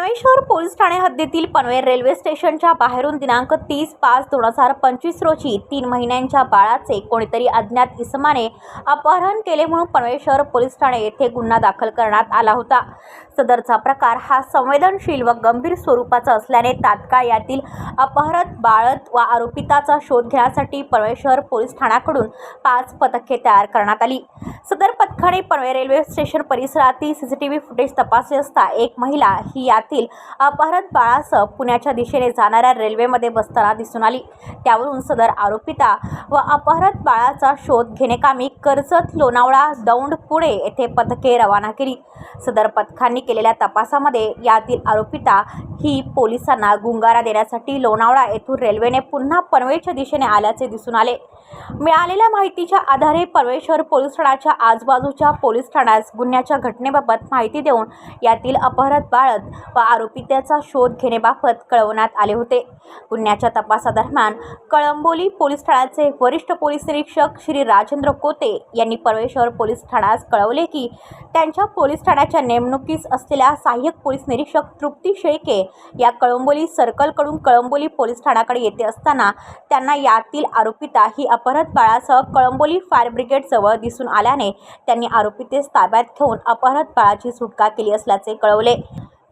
पनवेल शहर पोलीस ठाणे हद्दीतील पनवेल रेल्वे स्टेशनच्या बाहेरून दिनांक तीस पाच दोन हजार पंचवीस रोजी तीन महिन्यांच्या बाळाचे कोणीतरी अज्ञात इसमाने अपहरण केले म्हणून पनवेल शहर पोलीस ठाणे येथे गुन्हा दाखल करण्यात आला होता. सदरचा प्रकार हा संवेदनशील व गंभीर स्वरूपाचा असल्याने तात्काळ यातील अपहरत बाळत व आरोपिताचा शोध घेण्यासाठी पनवेल शहर पोलीस ठाण्याकडून पाच पथके तयार करण्यात आली. सदर पथकाने पनवेल रेल्वे स्टेशन परिसरातील सीसीटीव्ही फुटेज तपासले असता एक महिला ही यात यातील अपहरत बाळासह पुण्याच्या दिशेने जाणाऱ्या रेल्वेमध्ये बसताना दिसून आली. त्यावरून सदर आरोपिता व अपहरत बाळाचा शोध घेणेकामी कर्जत लोणावळा दौंड पुणे येथे पथके रवाना केली. सदर पथकांनी केलेल्या तपासामध्ये यातील आरोपिता ही पोलिसांना गुंगारा देण्यासाठी लोणावळा येथून रेल्वेने पुन्हा पनवेलच्या दिशेने आल्याचे दिसून आले. मिळालेल्या माहितीच्या आधारे परमेश्वर पोलीस ठाण्याच्या आजूबाजूच्या पोलीस ठाण्यास गुन्ह्याच्या घटनेबाबत माहिती देऊन यातील अपहरत बाळत व आरोपित्याचा शोध घेण्याबाबत कळवण्यात आले होते. गुन्ह्याच्या तपासादरम्यान कळंबोली पोलीस ठाण्याचे वरिष्ठ पोलीस निरीक्षक श्री राजेंद्र कोते यांनी परमेश्वर पोलीस ठाण्यास कळवले की त्यांच्या पोलीस ठाण्याच्या नेमणुकीस असलेल्या सहाय्यक पोलीस निरीक्षक तृप्ती शेळके या कळंबोली सर्कलकडून कळंबोली पोलीस ठाण्याकडे येते असताना त्यांना यातील आरोपिता ही अपहरत बाळासह कळंबोली फायर ब्रिगेड जवळ दिसून आल्याने त्यांनी आरोपितेस ताब्यात घेऊन अपहरत बाळाची सुटका केली असल्याचे कळवले.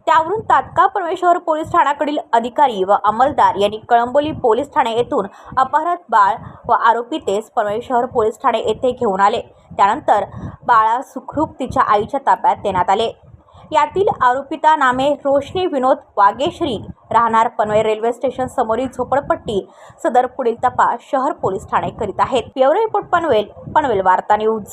त्यावरून तात्काळ परमेश्वर पोलीस ठाण्याकडील अधिकारी व अंमलदार यांनी कळंबोली पोलीस ठाणे येथून अपहरत बाळ व आरोपितेस परमेश्वर पोलीस ठाणे येथे घेऊन आले. त्यानंतर बाळा सुखरूप तिच्या आईच्या ताब्यात देण्यात आले. यातील आरोपिता नामे रोशनी विनोद वागेश्री. राहणार पनवेल रेल्वे स्टेशन समोरील झोपडपट्टी. सदर पुढील तपास शहर पोलीस ठाणे करीत आहेत. ब्युरो रिपोर्ट पनवेल पनवेल वार्ता न्यूज.